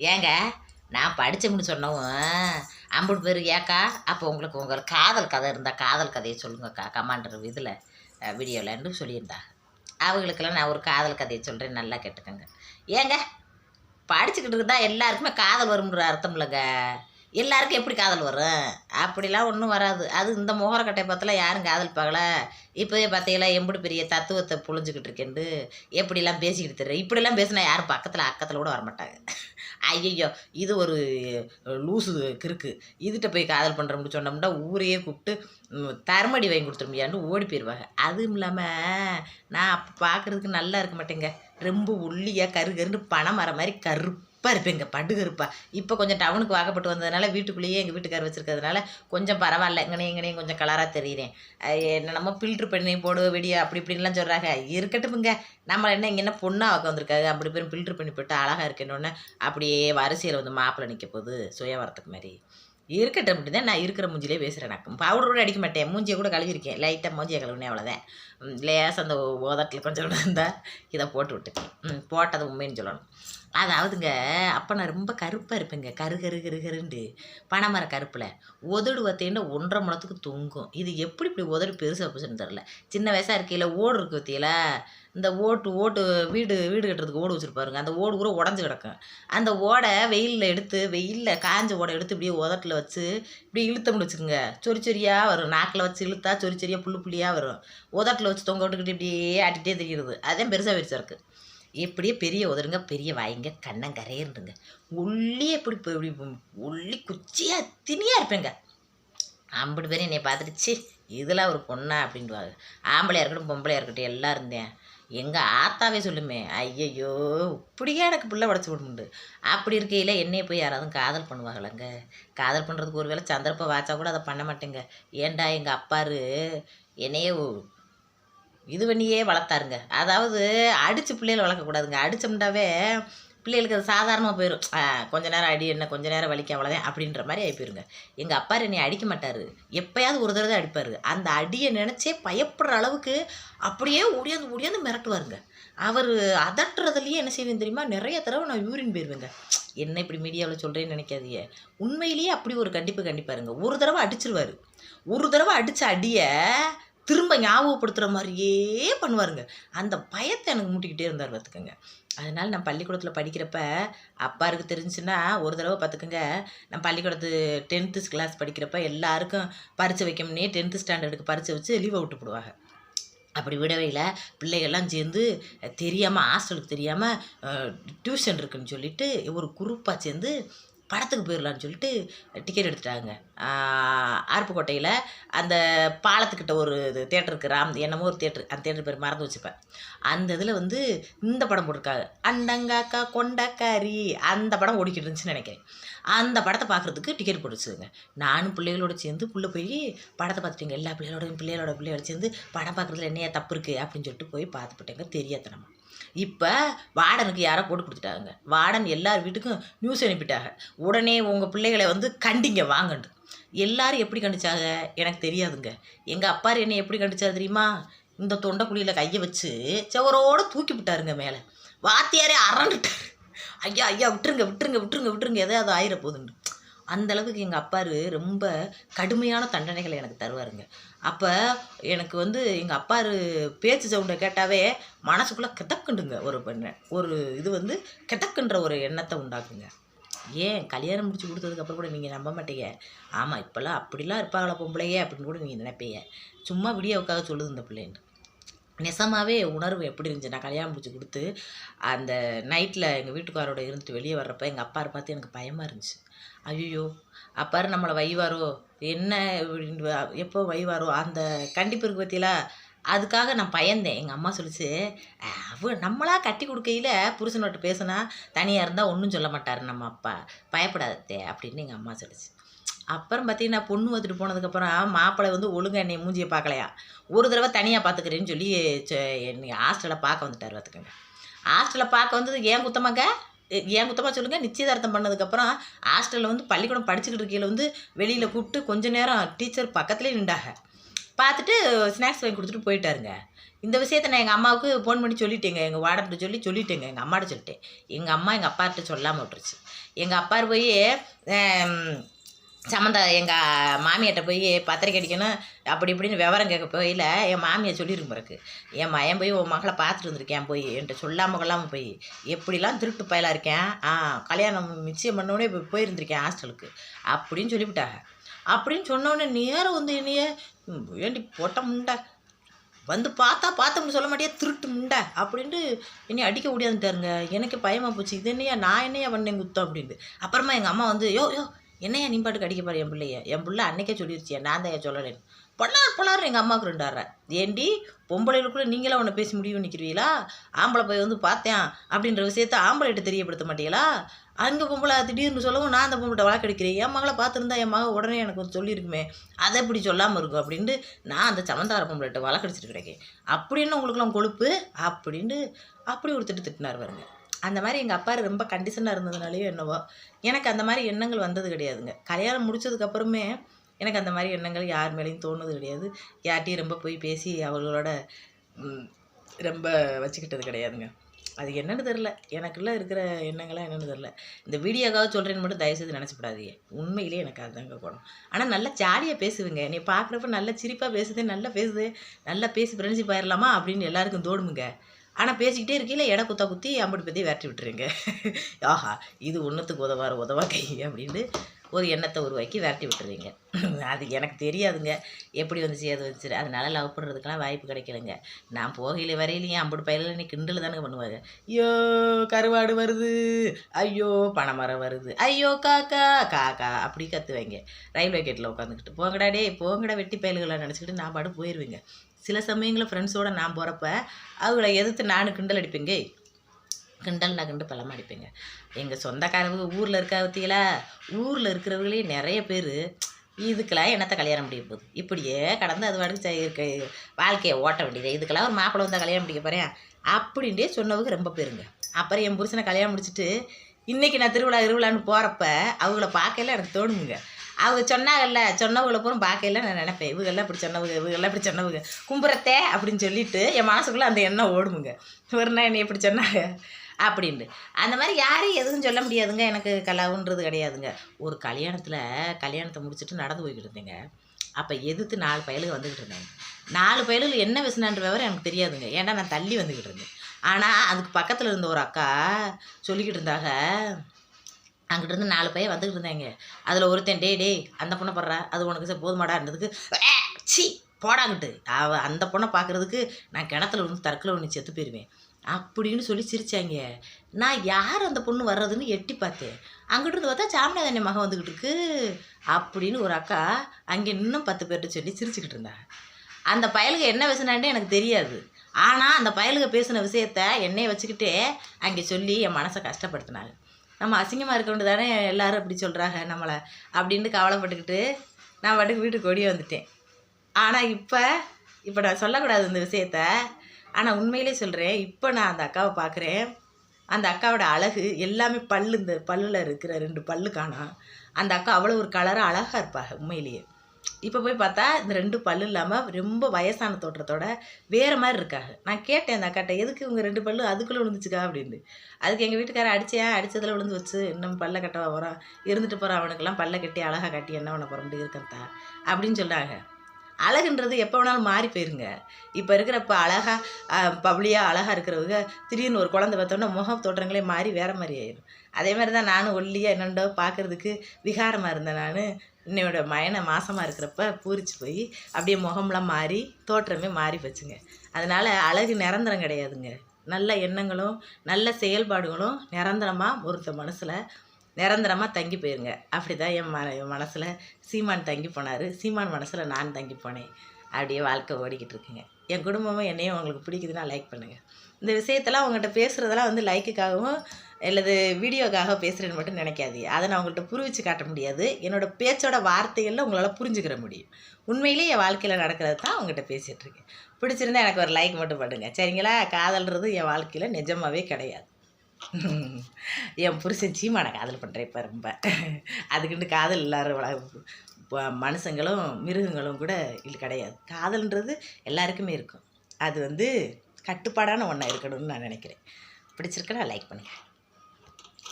ஏங்க நான் படித்தோம்னு சொன்னவும் அம்புட்டு பேர் ஏக்கா அப்போ உங்களுக்கு உங்கள் காதல் கதை இருந்தால் காதல் கதையை சொல்லுங்கக்கா கமாண்டர் இதில் வீடியோலன்னு சொல்லியிருந்தா. அவங்களுக்கெல்லாம் நான் ஒரு காதல் கதையை சொல்கிறேன் நல்லா கேட்டுக்கோங்க. ஏங்க படிச்சுக்கிட்டு இருந்தால் எல்லாருக்குமே காதல் வரும்ன்ற அர்த்தம் இல்லைங்க. எல்லாருக்கும் எப்படி காதல் வரும்? அப்படிலாம் ஒன்றும் வராது. அது இந்த முகரக்கட்டை பார்த்துல யாரும் காதல் பார்க்கல. இப்போவே பார்த்தீங்களா எம்படி பெரிய தத்துவத்தை புழிஞ்சுக்கிட்டு இருக்கேன்ட்டு. எப்படிலாம் பேசிக்கிட்டு தெரியும் இப்படிலாம் பேசினா யாரும் பக்கத்தில் அக்கத்தில் கூட வரமாட்டாங்க. ஐயையோ இது ஒரு லூசு கிறுக்கு. இதுகிட்ட போய் காதல் பண்ணுறோம்னு சொன்னோம்னா ஊரையே கூப்பிட்டு ம், தர்மடி வாங்கி கொடுத்துருமியான்னு ஓடி போயிடுவாங்க அதுவும் இல்லாமல் நான் அப்போ பார்க்குறதுக்கு நல்லா இருக்க மாட்டேங்க. ரொம்ப ஒல்லியாக கரு கருன்னு பனை மரம் மாதிரி கருப்பாக இங்கே படுகு இருப்பா. இப்போ கொஞ்சம் டவுனுக்கு வாக்கப்பட்டு வந்ததுனால வீட்டுக்குள்ளேயே எங்கள் வீட்டுக்கார் வச்சுருக்கிறதுனால கொஞ்சம் பரவாயில்ல. இங்கனே இங்கனே கொஞ்சம் கலராக தெரியுறேன். நம்ம ஃபில்ட்ரு பண்ணி போடு வெடியா? அப்படி இப்படின்லாம் சொல்கிறாங்க இருக்கட்டுமுங்க நம்ம என்ன இங்கே என்ன பொண்ணாக உட்காந்துருக்காங்க அப்படி பேரும் ஃபில்ட்ரு பண்ணி போட்டு அழகாக இருக்கணுன்னு அப்படியே வரிசையில் வந்து மாப்பிள்ளை நிற்க போகுது. சுய வரத்துக்கு மாதிரி. இருக்கட்டும் அப்படி தான் நான் இருக்கிற மூஞ்சிலே பேசுகிறேன் நான். பவுடர் கூட அடிக்க மாட்டேன். மூஞ்சியை கூட கழுவிருக்கேன் லைட்டாக மூஞ்சியை கழுவுனேன் அவ்வளோதான் லேஸ் லேசாக அந்த ஓதட்டில் கொஞ்சம் இருந்தால் இதை போட்டு விட்டுக்கேன். போட்டது உண்மைன்னு சொல்லணும். அதாவதுங்க அப்போ நான் ரொம்ப கருப்பாக இருப்பேங்க. கரு கரு கரு கருண்டு பனைமர கருப்பில். உதடு பார்த்தீங்கன்னா ஒன்றரை முளத்துக்கு தொங்கும். இது எப்படி இப்படி உதடு பெருசாக போச்சுன்னு தெரில சின்ன வயசாக இருக்கையில் ஓடு இருக்கு பற்றியில இந்த ஓட்டு ஓட்டு வீடு வீடு கட்டுறதுக்கு ஓடு வச்சுருப்பாருங்க அந்த ஓடு கூட உடஞ்சி கிடக்கும். அந்த ஓடை வெயிலில் எடுத்து வெயிலில் காஞ்ச ஓடை எடுத்து இப்படியே உதட்டில் வச்சு இப்படி இழுத்த வச்சுக்கோங்க. சொறி சொறியாக வரும். நாக்கில் வச்சு இழுத்தா சொறி சொறியாக புல்லு புள்ளியாக வரும். உதட்டில் வச்சு தொங்க விட்டுக்கிட்டு இப்படியே ஆட்டிகிட்டே தெரிகிறது அதான் பெருசாக பெருசாக இருக்குது இப்படியே பெரிய உதருங்க பெரிய வாய்ங்க கண்ணங்கரையிருந்துங்க ஒல்லியே இப்படி இப்படி ஒல்லி குச்சியாக தினியாக இருப்பேங்க. அம்பிட்டு பேரும் என்னை பார்த்துட்டு இதெல்லாம் ஒரு பொண்ணா அப்படின்வாங்க ஆம்பளையாக இருக்கட்டும் பொம்பளையாக இருக்கட்டும் எல்லாம் இருந்தேன். எங்கள் ஆத்தாவே சொல்லுமே ஐயையோ இப்படியே எனக்கு பிள்ளை உடச்சி விடுமுண்டு அப்படி இருக்கையில் என்னைய போய் யாராவது காதல் பண்ணுவாங்களங்க? காதல் பண்ணுறதுக்கு ஒரு வேளை சந்தர்ப்பம் வாச்சா கூட அதை பண்ண மாட்டேங்க. ஏன்டா எங்கள் அப்பாரு என்னையே இது பண்ணியே வளர்த்தாருங்க. அதாவது அடித்து பிள்ளைகளை வளர்க்கக்கூடாதுங்க. அடித்தோம்னாவே பிள்ளைகளுக்கு அது சாதாரணமாக போயிடும் கொஞ்ச நேரம் அடி என்ன கொஞ்ச நேரம் வலிக்க அவ்வளோதான் அப்படின்ற மாதிரி ஆகி போயிருங்க எங்கள் அப்பா என்னை அடிக்க மாட்டார். எப்போயாவது ஒரு தடவை அடிப்பார். அந்த அடியை நினச்சே பயப்படுற அளவுக்கு அப்படியே ஓடியாந்து ஓடியாந்து மிரட்டுவாருங்க. அவர் அதட்டுறதுலையே என்ன செய்வேன் தெரியுமா? நிறைய தடவை நான் யூரின் போயிடுவேங்க என்ன இப்படி மீடியாவில் சொல்கிறேன்னு நினைக்காதீங்க. உண்மையிலேயே அப்படி ஒரு கண்டிப்பு கண்டிப்பாருங்க. ஒரு தடவை அடிச்சிருவாரு. ஒரு தடவை அடித்த அடியை திரும்ப ஞாபகப்படுத்துகிற மாதிரியே பண்ணுவாருங்க. அந்த பயத்தை எனக்கு மூட்டிக்கிட்டே இருந்தார் பார்த்துக்கோங்க. அதனால் நான் பள்ளிக்கூடத்தில் படிக்கிறப்ப அப்பாருக்கு தெரிஞ்சுன்னா ஒரு தடவை பார்த்துக்கோங்க நான் பள்ளிக்கூடத்து டென்த்து கிளாஸ் படிக்கிறப்ப எல்லாருக்கும் பரிச்சை வைக்கணும்னே டென்த்து ஸ்டாண்டர்டுக்கு பரிச்சை வச்சு லீவை விட்டு போடுவாங்க. அப்படி விடவையில் பிள்ளைகள்லாம் சேர்ந்து தெரியாமல் ஹாஸ்டலுக்கு தெரியாமல் டியூஷன் இருக்குன்னு சொல்லிட்டு ஒரு குரூப்பாக சேர்ந்து படத்துக்கு போயிடலான்னு சொல்லிட்டு டிக்கெட் எடுத்துட்டாங்க. அருப்புக்கோட்டையில் அந்த பாலத்துக்கிட்ட ஒரு இது தேட்டர் இருக்குது ராம் என்னமோ ஒரு தேட்டர் அந்த தேட்டர் பேர் மறந்து வச்சுப்பேன். அந்த இதில் வந்து இந்த படம் போட்டிருக்காங்க. அண்டங்காக்கா கொண்டக்காரி அந்த படம் ஓடிக்கிட்டு இருந்துச்சுன்னு நினைக்கிறேன். அந்த படத்தை பார்க்குறதுக்கு டிக்கெட் போட்டுச்சுங்க நானும் பிள்ளைகளோட சேர்ந்து புள்ள போய் படத்தை பார்த்துட்டேங்க எல்லா பிள்ளைகளோட பிள்ளைகளோட பிள்ளையோட சேர்ந்து படம் பார்க்குறதுல என்னையா தப்பு இருக்குது அப்படின்னு சொல்லிட்டு போய் பார்த்துப்பிட்டேங்க தெரியாதனமா. இப்போ வார்டனுக்கு யாரோ போட்டு கொடுத்துட்டாங்க. வார்டன் எல்லார் வீட்டுக்கும் நியூஸ் அனுப்பிட்டாங்க. உடனே உங்கள் பிள்ளைகளை வந்து கண்டிங்க வாங்கண்டு. எல்லாரும் எப்படி கண்டிச்சாங்க? எனக்கு தெரியாதுங்க. எங்கள் அப்பா என்னை எப்படி கண்டிச்சார் தெரியுமா? இந்த தொண்டைக்குழியில் கையை வச்சு செவரோடு தூக்கி விட்டாருங்க மேலே. வாத்தியாரே அரண்டுட்டார். ஐயா ஐயா விட்டுருங்க விட்டுருங்க விட்டுருங்க விட்டுருங்க. எதாவது ஆயிர போகுதுன்னு அந்த அளவுக்கு எங்கள் அப்பாரு ரொம்ப கடுமையான தண்டனைகளை எனக்கு தருவாருங்க. அப்போ எனக்கு வந்து எங்கள் அப்பாரு பேச்சு சவுண்டை கேட்டாவே மனசுக்குள்ளே கிதக்குண்டுங்க ஒரு பெண்ணை. ஒரு இது வந்து கிதக்குன்ற ஒரு எண்ணத்தை உண்டாக்குங்க. ஏன்? கல்யாணம் முடிச்சு கொடுத்ததுக்கப்புறம் கூட நீங்கள் நம்ப மாட்டீங்க. ஆமாம் இப்போல்லாம் அப்படிலாம் இருப்பாங்களா பொம்பளையே அப்படின்னு கூட நீங்கள் நினைப்பீங்க. சும்மா விடியாவுக்காக சொல்லுது இந்த பிள்ளைன்னு. நெசமாகவே உணர்வு எப்படி இருந்துச்சு? நான் கல்யாணம் முடிச்சு கொடுத்து அந்த நைட்டில் எங்கள் வீட்டுக்காரோட இருந்துட்டு வெளியே வர்றப்ப எங்கள் அப்பா பார்த்து எனக்கு பயமாக இருந்துச்சு. ஐயோ அப்பாரு நம்மளை வைவாரோ என்ன எப்போ வைவாரோ அந்த கண்டிப்பு இருக்கு பற்றியலா அதுக்காக நான் பயந்தேன். எங்கள் அம்மா சொல்லிச்சு அவ நம்மளாக கட்டி கொடுக்கையில் புருஷனோட்ட பேசுனா தனியாக இருந்தால் ஒன்றும் சொல்ல மாட்டார் நம்ம அப்பா. பயப்படாதே அப்படின்னு எங்கள் அம்மா சொல்லிச்சு. அப்புறம் பார்த்தீங்கன்னா பொண்ணு வந்துட்டு போனதுக்கப்புறம் மாப்பிள்ளை வந்து ஒழுங்கா என்னை மூஞ்சியை பார்க்கலையா ஒரு தடவை தனியாக பார்த்துக்கிறேன்னு சொல்லி ச- என்னை ஹாஸ்டலில் பார்க்க வந்துட்டார் பார்த்துக்கோங்க ஹாஸ்டலில் பார்க்க வந்தது ஏன் குத்தமாங்க ஏன் குத்தமாக சொல்லுங்கள் நிச்சயதார்த்தம் பண்ணதுக்கப்புறம் ஹாஸ்டலில் வந்து பள்ளிக்கூடம் படிச்சுக்கிட்டு இருக்கையில் வந்து வெளியில் கூப்பிட்டு கொஞ்ச நேரம் டீச்சர் பக்கத்துலேயே நின்றாங்க. பார்த்துட்டு ஸ்நாக்ஸ் வாங்கி கொடுத்துட்டு போயிட்டாருங்க. இந்த விஷயத்த நான் எங்கள் அம்மாவுக்கு ஃபோன் பண்ணி சொல்லிட்டேங்க. எங்கள் வாடகிட்ட சொல்லி சொல்லிட்டேங்க. எங்கள் அம்மாட்ட சொல்லிட்டேன். எங்கள் அம்மா எங்கள் அப்பாட்ட சொல்லாமல் விட்டுருச்சு. எங்கள் அப்பா போய் சம்மந்தா எங்கள் மாமியார்கிட்ட போய் பத்திரிக்கை அடிக்கணும் அப்படி இப்படின்னு விவரம் கேட்க போயில என் மாமியார் சொல்லியிருக்கு பிறகு என் மயம் போய் உன் மகளை பார்த்துட்டு வந்திருக்கேன் போய்? என்கிட்ட சொல்லாமல் கொள்ளாமல் போய். எப்படிலாம் திருட்டு பயலாக இருக்கேன்? ஆ கல்யாணம் நிச்சயம் பண்ணோடனே இப்போ போயிருந்திருக்கேன் ஹாஸ்டலுக்கு. அப்படின்னு சொல்லிவிட்டாங்க. அப்படின்னு சொன்னோடனே நேரம் வந்து என்னையே வேண்டி ஏண்டி போட்ட முண்டை? வந்து பார்த்தா பார்த்தோம்னு சொல்ல மாட்டியா திருட்டு முண்டை? அப்படின்ட்டு என்னை அடிக்க முடியாதுட்டாருங்க எனக்கு பயமாக போச்சு. இது என்னையா? நான் என்னையா பண்ணேன் குத்தம் அப்படின்ட்டு. அப்புறமா எங்கள் அம்மா வந்து யோ யோ என்னையா நீ பாட்டுக்கு அடிக்க பாரு என் பிள்ளைய? என் பிள்ளை அன்னைக்கே சொல்லிருச்சியா? நான் தான் சொல்லலேன்னு? பொள்ளார் பொள்ளார் எங்கள் அம்மாவுக்கு ரெண்டாடுற ஏண்டி? பொம்பளைகளுக்குள்ள நீங்களாம் உன்னை பேசி முடிவு நிற்கிறீங்களா ஆம்பளை போய் வந்து பார்த்தேன் அப்படின்ற விஷயத்த ஆம்பளைகிட்ட தெரியப்படுத்த மாட்டீங்களா? அங்கே பொம்பளை திடீர்னு சொல்லவும் நான் அந்த பொம்பளை வழக்கெடுக்கிறேன். என் மகளை பார்த்துருந்தா என் மகள் உடனே எனக்கு வந்து சொல்லியிருக்குமே அதை எப்படி சொல்லாமல் இருக்கும் அப்படின்ட்டு நான் அந்த சமந்தார பொம்பளைகிட்ட வழக்கடிச்சிட்டு கிடைக்கேன். அப்படின்னு உங்களுக்குலாம் கொழுப்பு? அப்படின்ட்டு அப்படி ஒரு திட்டு திட்டினார் பாருங்க. அந்த மாதிரி எங்கள் அப்பா ரொம்ப கண்டிஷனாக இருந்ததுனாலேயோ என்னவோ எனக்கு அந்த மாதிரி எண்ணங்கள் வந்தது கிடையாதுங்க. கல்யாணம் முடிச்சதுக்கப்புறமே எனக்கு அந்த மாதிரி எண்ணங்கள் யார் மேலேயும் தோணுது கிடையாது. யார்கிட்டையும் ரொம்ப போய் பேசி அவர்களோட ரொம்ப வச்சுக்கிட்டது கிடையாதுங்க. அது என்னன்னு தெரில எனக்குள்ளே இருக்கிற எண்ணங்கள்லாம் என்னென்னு தெரில இந்த வீடியோக்காக சொல்கிறேன்னு மட்டும் தயவுசெய்து நினச்சிப்படாதீங்க. உண்மையிலேயே எனக்கு அதுதாங்க குணம். ஆனால் நல்லா ஜாலியாக பேசுவேங்க. நீ பார்க்குறப்ப நல்லா சிரிப்பாக பேசுதே நல்லா பேசுது நல்லா பேசி ஃப்ரெண்ட்ஷிப் ஆயிடலாமா அப்படின்னு எல்லாருக்கும் தோணுமுங்க. ஆனால் பேசிக்கிட்டே இருக்கீங்களே எடை குத்தா குத்தி அம்பிட்டு பற்றி விரட்டி விட்டுருங்க. ஆஹா இது ஒன்றுத்துக்கு உதவார உதவா கை அப்படின்னு ஒரு எண்ணத்தை உருவாக்கி விரட்டி விட்டுருவீங்க. அது எனக்கு தெரியாதுங்க. எப்படி வந்துச்சு அது வந்துச்சு அதனால லவ் பண்ணுறதுக்கெல்லாம் வாய்ப்பு கிடைக்கலங்க. நான் போகையில வரையிலையும் ஐம்பது பயிரில் நீ கிண்டல் தானே பண்ணுவாங்க. ஐயோ கருவாடு வருது. ஐயோ பனைமரம் வருது. ஐயோ காக்கா காக்கா அப்படி கத்துவாங்க. ரயில்வே கேட்டில் உட்காந்துக்கிட்டு போங்கடா டே போங்கடா வெட்டி பயல்களை நினச்சிக்கிட்டு நான் பாட்டு போயிடுவேங்க சில சமயங்களில் ஃப்ரெண்ட்ஸோடு நான் போகிறப்ப அவங்கள எதிர்த்து நானும் கிண்டல் அடிப்பேங்க. கிண்டல் நான் கிண்டு பழமா அடிப்பேங்க. எங்கள் சொந்தக்காரங்க ஊரில் இருக்கா பற்றியலா ஊரில் இருக்கிறவங்களே நிறைய பேர் இதுக்கெல்லாம் என்னத்தை கல்யாணம் முடிய போகுது? இப்படியே கடந்து அது வாடகை இருக்க வாழ்க்கையை ஓட்ட வேண்டியது. இதுக்கெல்லாம் ஒரு மாப்பிள்ளை வந்தால் கல்யாணம் முடிக்க போகிறேன் அப்படின்ட்டே சொன்னவங்க ரொம்ப பேருங்க. அப்புறம் என் புருஷனை கல்யாணம் முடிச்சுட்டு இன்றைக்கி நான் திருவிழா திருவிழான்னு போகிறப்ப அவங்கள பார்க்கல எனக்கு தோணுங்க. அவங்க சொன்னாங்கல்ல சொன்னவங்களை பூரா பார்க்கல நான் நினைப்பேன் இவங்கெல்லாம் இப்படி சொன்னவங்க இவங்கெல்லாம் இப்படி சொன்னவங்க. கும்புறத்தே அப்படின்னு சொல்லிட்டு என் மனசுக்குள்ளே அந்த எண்ணம் ஓடுமுங்க. ஒரு நாள் என்னை இப்படி சொன்னாங்க? அப்படின்ட்டு அந்த மாதிரி யாரையும் எதுவும் சொல்ல முடியாதுங்க. எனக்கு கலாவுன்றது கிடையாதுங்க. ஒரு கல்யாணத்தில் கல்யாணத்தை முடிச்சுட்டு நடந்து போய்கிட்டு இருந்தேங்க. அப்போ எதிர்த்து நாலு பயலுக்கு வந்துக்கிட்டு இருந்தாங்க. நாலு பயலுக்கு என்ன விசனான்ற விவரம் எனக்கு தெரியாதுங்க. ஏன்னா நான் தள்ளி வந்துக்கிட்டு இருந்தேன். ஆனால் அதுக்கு பக்கத்தில் இருந்த ஒரு அக்கா சொல்லிக்கிட்டு இருந்தாங்க. அங்கிட்ட இருந்து நாலு பையன் வந்துக்கிட்டு இருந்தாங்க. அதில் ஒருத்தன் டே டே அந்த பொண்ணை படுறா அது உனக்கு சார் போதுமாடா இருந்ததுக்கு சி போடாங்கிட்டு அவ அந்த பொண்ணை பார்க்குறதுக்கு நான் கிணத்துல வந்து தற்கொலை ஒன்று செத்து போயிடுவேன் அப்படின்னு சொல்லி சிரிச்சாங்க. நான் யார் அந்த பொண்ணு வர்றதுன்னு எட்டி பார்த்தேன். அங்கிட்டு இருந்து பார்த்தா சாமிநாதன் மகன் வந்துக்கிட்டு இருக்கு அப்படின்னு ஒரு அக்கா அங்கே இன்னும் பத்து பேர்கிட்ட சொல்லி சிரிச்சுக்கிட்டு இருந்தாங்க அந்த பயலுக்கு என்ன பேசுனான்ட்டு எனக்கு தெரியாது. ஆனால் அந்த பயலுக பேசின விஷயத்த என்னைய வச்சுக்கிட்டே அங்கே சொல்லி என் மனசை கஷ்டப்படுத்தினாங்க. நம்ம அசிங்கமாக இருக்க தானே எல்லாரும் அப்படி சொல்கிறாங்க நம்மளை அப்படின்னு கவலைப்பட்டுக்கிட்டு நான் பாட்டுக்கு வீட்டுக்கு ஓடியே வந்துட்டேன். ஆனால் இப்போ இப்போ நான் சொல்லக்கூடாது இந்த விஷயத்த. ஆனால் உண்மையிலே சொல்கிறேன் இப்போ நான் அந்த அக்காவை பார்க்குறேன் அந்த அக்காவோட அழகு எல்லாமே பல்லு இந்த பல்லில் இருக்கிற ரெண்டு பல்லு காணோம் அந்த அக்கா அவ்வளோ ஒரு கலராக அழகாக இருப்பாங்க உண்மையிலேயே. இப்போ போய் பார்த்தா இந்த ரெண்டு பல்லு இல்லாமல் ரொம்ப வயசான தோற்றத்தோட வேறு மாதிரி இருக்காங்க. நான் கேட்டேன் அந்த அக்காட்ட எதுக்கு இவங்க ரெண்டு பல்லு அதுக்குள்ளே விழுந்துச்சுக்கா? அப்படின்னு. அதுக்கு எங்கள் வீட்டுக்காரர் அடிச்சேன் அடித்ததில் விழுந்து வச்சு இன்னும் பல்ல கட்டவா வரோம் இருந்துட்டு போகிறான் அவனுக்கெல்லாம் பல்ல கட்டி அழகாக கட்டி என்ன பண்ண போகிற முடியும் இருக்கிறதா? அப்படின்னு சொல்கிறாங்க அழகுன்றது எப்போ வேணாலும் மாறி போயிருங்க. இப்போ இருக்கிறப்ப அழகாக பப்ளியாக அழகாக இருக்கிறவங்க திடீர்னு ஒரு குழந்தை பார்த்தோன்னா முகம் தோற்றங்களே மாறி வேறு மாதிரி ஆயிடும் அதே மாதிரி தான் நானும் ஒல்லியாக என்னண்டோ பார்க்குறதுக்கு விகாரமாக இருந்தேன் நான். என்னோட மயனை மாசமாக இருக்கிறப்ப பூரிச்சு போய் அப்படியே முகம்லாம் மாறி தோற்றமே மாறி போச்சுங்க. அதனால் அழகு நிரந்தரம் கிடையாதுங்க. நல்ல எண்ணங்களும் நல்ல செயல்பாடுகளும் நிரந்தரமாக ஒருத்த மனசில் நிரந்தரமாக தங்கி போயிருங்க. அப்படி தான் என் மன என் மனசில் சீமான் தங்கி போனார். சீமான் மனசில் நான் தங்கி போனேன். அப்படியே வாழ்க்கை ஓடிக்கிட்டு இருக்குங்க. என் குடும்பமும் என்னையும் உங்களுக்கு பிடிக்குதுன்னா லைக் பண்ணுங்கள் இந்த விஷயத்தெல்லாம் உங்கள்கிட்ட பேசுகிறதெல்லாம் வந்து லைக்குக்காகவும் அல்லது வீடியோக்காக பேசுகிறேன்னு மட்டும் நினைக்காதீங்க. அதை நான் உங்கள்கிட்ட புரிவிச்சு காட்ட முடியாது. என்னோடய பேச்சோட வார்த்தைகளில் உங்களால் புரிஞ்சுக்கிற முடியும். உண்மையிலேயே என் வாழ்க்கையில் நடக்கிறது தான் உங்கள்கிட்ட பேசிகிட்ருக்கேன் பிடிச்சிருந்தா எனக்கு ஒரு லைக் மட்டும் பண்ணுங்கள் சரிங்களா? காதல்ன்றது என் வாழ்க்கையில் நிஜமாகவே கிடையாது. என் புருஷன் சீமான காதல் பண்ணுறேன் இப்போ ரொம்ப. அதுக்குண்டு காதல் எல்லாரும் ப- மனுஷங்களும் மிருகங்களும் கூட இது கிடையாது. காதல்ன்றது எல்லாருக்குமே இருக்கும். அது வந்து கட்டுப்பாடான ஒன்றா இருக்கணும்னு நான் நினைக்கிறேன். பிடிச்சிருக்குன்னா லைக் பண்ணுங்கள்